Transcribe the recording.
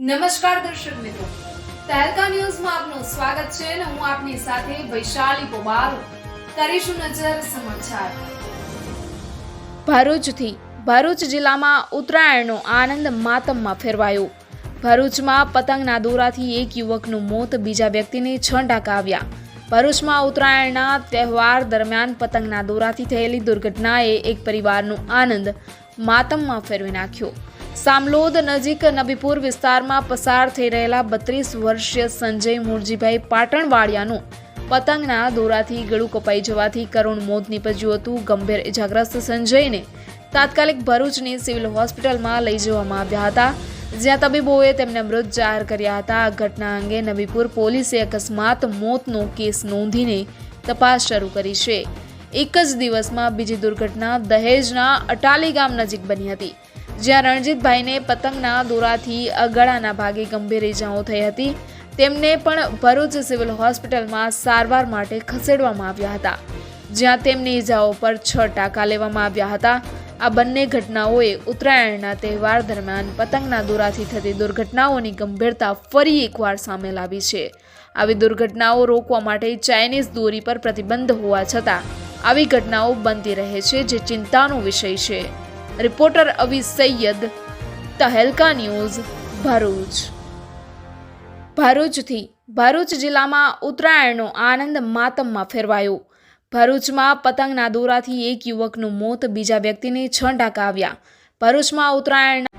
નમસ્કાર દર્શક મિત્રો. તહેલકા ન્યૂઝમાં આપનું સ્વાગત છે અને હું આપની સાથે વૈશાલી પોબારો કરીશું નજર સમાચાર. ભરૂચથી, ભરૂચ જિલ્લામાં ઉત્તરાયણનો આનંદ માતમમાં ફેરવાયો. ભરૂચમાં પતંગના દોરાથી એક યુવકનું મોત, બીજા વ્યક્તિને છ ટાંકા આવ્યા ભરૂચમાં ઉત્તરાયણના તહેવાર દરમિયાન પતંગના દોરાથી થયેલી દુર્ઘટનાએ એક પરિવારનો આનંદ માતમમાં ફેરવી નાખ્યો. સામલોદ નજીક નબીપુર વિસ્તારમાં પસાર થઈ રહેલા બત્રીસ વર્ષીય સંજય મુરજીભાઈ પાટણવાડિયાનું પતંગના દોરાથી ગળું કપાઈ જવાથી કરુણ મોત નીપજ્યું હતું. ગંભીર ઇજાગ્રસ્ત સંજયને તાત્કાલિક ભરૂચની સિવિલ હોસ્પિટલમાં લઈ જવામાં આવ્યા હતા. જ્યાં તબીબોએ તેમને મૃત જાહેર કર્યા હતા. આ ઘટના અંગે નબીપુર પોલીસે અકસ્માત મોતનો કેસ નોંધીને તપાસ શરૂ કરી છે. એક જ દિવસમાં બીજી દુર્ઘટના દહેજના અટાલી ગામ નજીક બની હતી. જ્યાં રણજીતભાઈને પતંગના દોરાથી ગળાના ભાગે ગંભીર ઇજાઓ થઈ હતી. તેમને પણ ભરૂચ સિવિલ હોસ્પિટલમાં સારવાર માટે ખસેડવામાં આવ્યા હતા. જ્યાં તેમની ઇજાઓ પર છ ટાંકા લેવામાં આવ્યા હતા. આ બંને ઘટનાઓએ ઉત્તરાયણના તહેવાર દરમિયાન પતંગના દોરાથી થતી દુર્ઘટનાઓની ગંભીરતા ફરી એકવાર સામે લાવી છે. આવી દુર્ઘટનાઓ રોકવા માટે ચાઇનીઝ દોરી પર પ્રતિબંધ હોવા છતાં, આવી ઘટનાઓ બનતી રહે છે જે ચિંતાનો વિષય છે. Reporter Avi Sayed, Tehelka news, Bharuch. ભરૂચથી Bharuch જિલ્લામાં ઉત્તરાયણનો આનંદ માતમમાં ફેરવાયો. ભરૂચમાં પતંગના દોરાથી એક યુવકનું મોત, બીજા વ્યક્તિને છ ટાંકા આવ્યા. ભરૂચમાં ઉત્તરાયણના